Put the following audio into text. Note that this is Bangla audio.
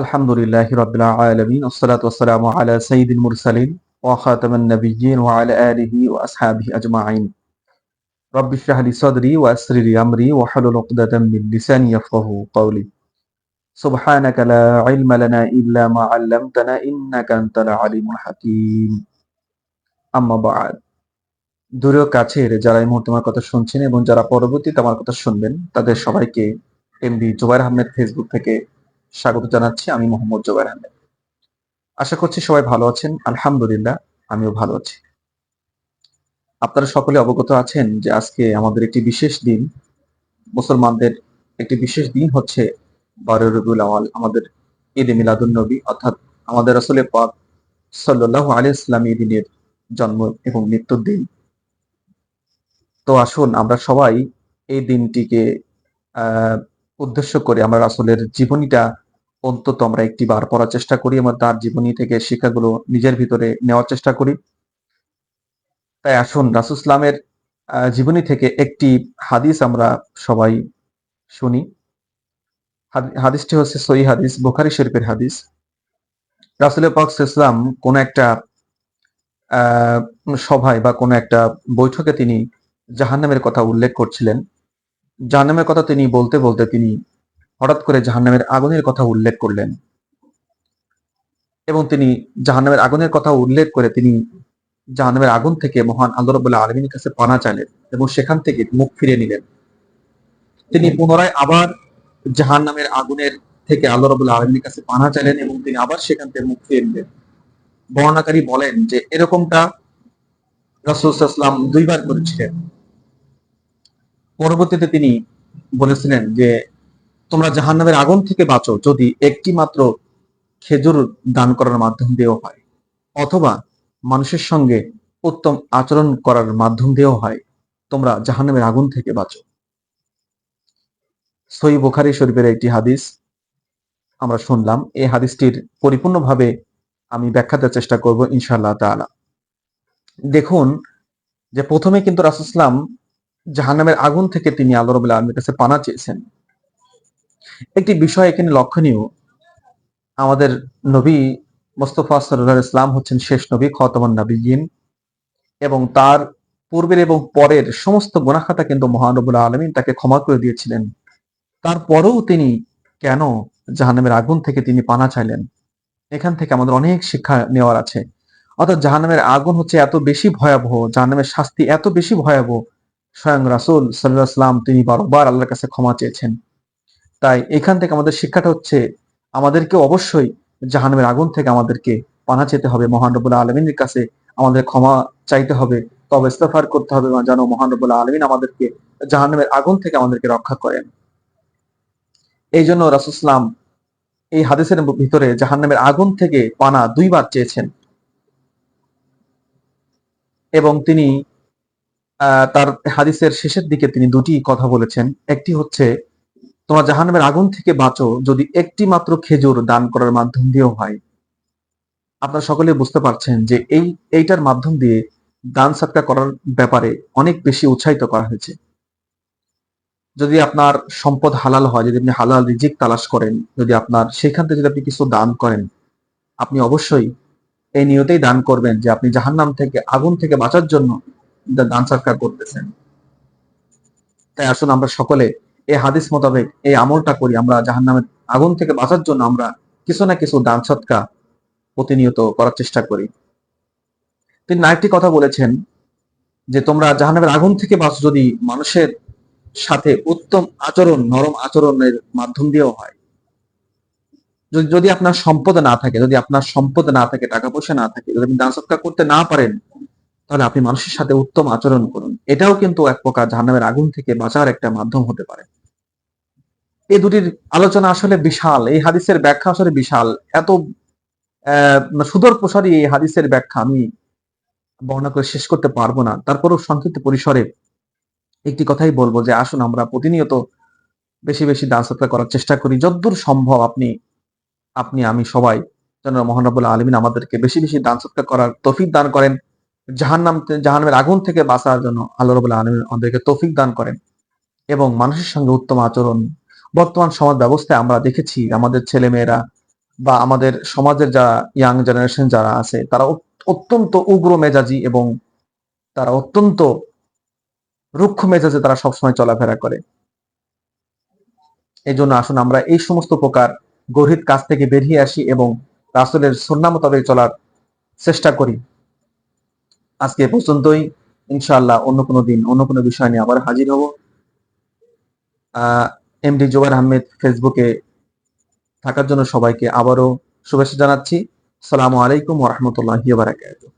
আলহামদুলিল্লাহ রবিল্লা আলমিন ওসলাত ওসালাম আলা সঈদুল মুরসালিন আজমাইন। রব্বি আমরি উকদাতাম মিন লিসানি সুবহানাকা লা ইলমা লানা ইল্লা মা 'আল্লামতানা ইন্নাকা আনতাল আলিমুল হাকীম আম্মা বা'দ কাছের যারা এই মুহূর্তে আমার কথা শুনছেন এবং যারা পরবর্তীতে আমার কথা শুনবেন, তাদের সবাইকে এমবি জুবাইর আহমেদ ফেসবুক থেকে স্বাগত জানাচ্ছি আমি মোহাম্মদ জোবাইর আহমেদ। আশা করছি সবাই ভালো আছেন। আলহামদুলিল্লাহ, আমিও ভালো আছি। আপনারা সকলে অবগত আছেন যে আজকে আমাদের একটি বিশেষ দিন, মুসলমানদের একটি বিশেষ দিন হচ্ছে বারো রবিউল আওয়াল, আমাদের ঈদে মিলাদুন নবী, অর্থাৎ আমাদের আসলে পাক সাল্লাহ আলী ইসলাম দিনের জন্ম এবং মৃত্যুর দিন। তো আসুন আমরা সবাই এই দিনটিকে উদ্দেশ্য করে আমরা রাসুলের জীবনীটা অন্তত আমরা একটি বার পড়ার চেষ্টা করি এবং তার জীবনী থেকে শিক্ষাগুলো নিজের ভিতরে নেওয়ার চেষ্টা করি। তাই আসুন রাসুসলামের জীবনী থেকে একটি হাদিস আমরা সবাই শুনি। হাদিসটি হচ্ছে সই হাদিস, বোখারি শরীফের হাদিস। রাসুলের পাক ইসলাম কোন একটা সভায় বা কোনো একটা বৈঠকে তিনি জাহান্নামের কথা উল্লেখ করছিলেন। জাহান্নামের কথা তিনি বলতে বলতে তিনি হঠাৎ করে জাহান্নামের আগুনের কথা উল্লেখ করলেন। এবং তিনি জাহান্নামের আগুনের কথা উল্লেখ করে তিনি জাহান্নামের আগুন থেকে মহান আল্লাহ রবুল্লাহ আলমীর কাছে পানা চাইলেন এবং সেখান থেকে মুখ ফিরে নিলেন। তিনি পুনরায় আবার জাহান নামের আগুনের থেকে আল্লাহ রবুল্লাহ আলমীর কাছে পানা চাইলেন এবং তিনি আবার সেখান থেকে মুখ ফিরে নিলেন। বর্ণাকারী বলেন যে এরকমটা রসুলাম দুইবার করেছিলেন। পরবর্তীতে তিনি বলেছিলেন যে, তোমরা জাহান্নামের আগুন থেকে বাঁচো যদি একটি মাত্র খেজুর দান করার মাধ্যম দিয়েও হয়, অথবা মানুষের সঙ্গে উত্তম আচরণ করার মাধ্যম দিয়েও হয়, তোমরা জাহান্নামের আগুন থেকে বাঁচো। সই বুখারি শরীফের একটি হাদিস আমরা শুনলাম। এই হাদিসটির পরিপূর্ণভাবে আমি ব্যাখ্যা দেওয়ার চেষ্টা করব ইনশাআল্লাহ তাআলা। দেখুন যে প্রথমে কিন্তু রাসুসলাম জাহান্নামের আগুন থেকে তিনি আল্লাহ রবুল্লাহ আলমীর কাছে পানা চেয়েছেন। একটি বিষয় এখানে লক্ষণীয়। আমাদের নবী মোস্তফা সাল্লাহ ইসলাম হচ্ছেন শেষ নবী, খতমান নবীন এবং তার পূর্বের এবং পরের সমস্ত গুণাখাতা কিন্তু মহানবুল্লাহ আলমিন তাকে ক্ষমা করে দিয়েছিলেন। তারপরেও তিনি কেন জাহান্নামের আগুন থেকে তিনি পানা চাইলেন? এখান থেকে আমাদের অনেক শিক্ষা নেওয়ার আছে। অর্থাৎ জাহান্নামের আগুন হচ্ছে এত বেশি ভয়াবহ, জাহান্নামের শাস্তি এত বেশি ভয়াবহ স্বয়ং রাসুল সাল্লাহাম তিনি বারবার আল্লাহর কাছে ক্ষমা চেয়েছেন। তাই এখান থেকে আমাদের শিক্ষাটা হচ্ছে, আমাদেরকে অবশ্যই জাহান্নামের আগুন থেকে আমাদেরকে পানা চেতে হবে। মহানবুল্লাহ আলমিনের কাছে আমাদের ক্ষমা চাইতে হবে, তবে ইস্তফার করতে হবে যেন মহানবুল্লাহ আলমিন আমাদেরকে জাহান্নামের আগুন থেকে আমাদেরকে রক্ষা করেন। এই জন্য রাসুসলাম এই হাদিসের ভিতরে জাহান্নামের আগুন থেকে পানা দুইবার চেয়েছেন। এবং তিনি তার হাদিসের শেষের দিকে তিনি দুটি কথা বলেছেন। একটি হচ্ছে, তোমরা জাহান্নামের আগুন থেকে বাঁচো যদি একটি মাত্র খেজুর দান করার মাধ্যম দিয়েও হয়। আপনারা সকলে বুঝতে পারছেন যে এই, এইটার মাধ্যম দিয়ে দান সাতকা করার ব্যাপারে অনেক বেশি উৎসাহিত করা হয়েছে। যদি আপনার সম্পদ হালাল হয়, যদি আপনি হালাল রিজিক তালাশ করেন, যদি আপনার সেখান থেকে যদি আপনি কিছু দান করেন, আপনি অবশ্যই এই নিয়তেই দান করবেন যে আপনি জাহান্নাম থেকে, আগুন থেকে বাঁচার জন্য দান সৎকার করতেছেন। তাই আসুন আমরা সকলে এই হাদিস মোতাবেক এই আমলটা করি। আমরা জাহান্নামের আগুন থেকে বাঁচার জন্য আমরা কিছু না কিছু দান সৎকা প্রতিনিয়ত করার চেষ্টা করি। তিনি আরেকটি কথা বলেছেন যে, তোমরা জাহান্নামের আগুন থেকে বাঁচো যদি মানুষের সাথে উত্তম আচরণ, নরম আচরণের মাধ্যম দিয়েও হয়। যদি আপনার সম্পদ না থাকে, যদি আপনার সম্পদ না থাকে, টাকা পয়সা না থাকে, যদি আপনি দান সৎকার করতে না পারেন তাহলে আপনি মানুষের সাথে উত্তম আচরণ করুন। এটাও কিন্তু এক প্রকার জাহান্নামের আগুন থেকে বাঁচার একটা মাধ্যম হতে পারে। এই দুটির আলোচনা আসলে বিশাল। এই হাদিসের ব্যাখ্যা আসলে বিশাল। এত সুদর প্রসারী এই হাদিসের ব্যাখ্যা আমি বর্ণনা করে শেষ করতে পারব না। তারপরও সংক্ষিপ্ত পরিসরে একটি কথাই বলব যে, আসুন আমরা প্রতিনিয়ত বেশি বেশি দান সৎকার করার চেষ্টা করি। যদ্দূর সম্ভব আপনি আপনি, আমি সবাই যেন মহানবুল্লাহ আলমিন আমাদেরকে বেশি বেশি দান সৎকার করার তফিক দান করেন। জাহান্নাম, জাহান্নামের আগুন থেকে বাঁচার জন্য আল্লাহ রবুল্লাহ আলমিন আমাদেরকে তৌফিক দান করেন এবং মানুষের সঙ্গে উত্তম আচরণ, বর্তমান সমাজ ব্যবস্থায় আমরা দেখেছি আমাদের ছেলে মেয়েরা বা আমাদের সমাজের যারা ইয়াং জেনারেশন যারা আছে, তারা অত্যন্ত উগ্র মেজাজি এবং তারা অত্যন্ত রুক্ষ মেজাজে তারা সবসময় চলাফেরা করে। এই জন্য আসুন আমরা এই সমস্ত প্রকার গরিব কাজ থেকে বেরিয়ে আসি এবং রাসুলের সন্না মোতাবেক চলার চেষ্টা করি। আজকে পর্যন্তই। ইনশাআল্লাহ অন্য কোনো দিন, অন্য কোনো বিষয় নিয়ে আবার হাজির হব। এমডি জোবার আহমেদ ফেসবুকে থাকার জন্য সবাইকে আবারও শুভেচ্ছা জানাচ্ছি। সালামু আলাইকুম ওরহমতুল্লাহ বারাকাতুহ।